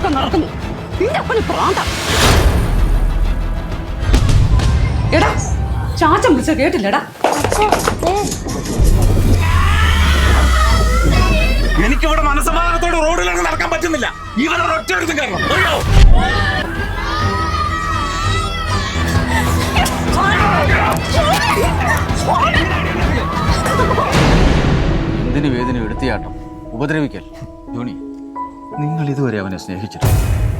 നടക്കുന്നു. നിന്റെ അപ്പന് പ്രാന്ത എടാ ചാച്ചൻ വിളിച്ച കേട്ടില്ലടാ. എനിക്കിവിടെ മനസ്സമാധാനത്തോടെ റോഡിലൊക്കെ നടക്കാൻ പറ്റുന്നില്ല. ഇവരെ ഒറ്റ എടുത്തും കാരണം അറിയോ എന്തിനു വേദന എടുത്തിയാട്ടം? ഉപദ്രവിക്കൽ. ജോണി നിങ്ങൾ ഇതുവരെ അവനെ സ്നേഹിച്ചിട്ടില്ല.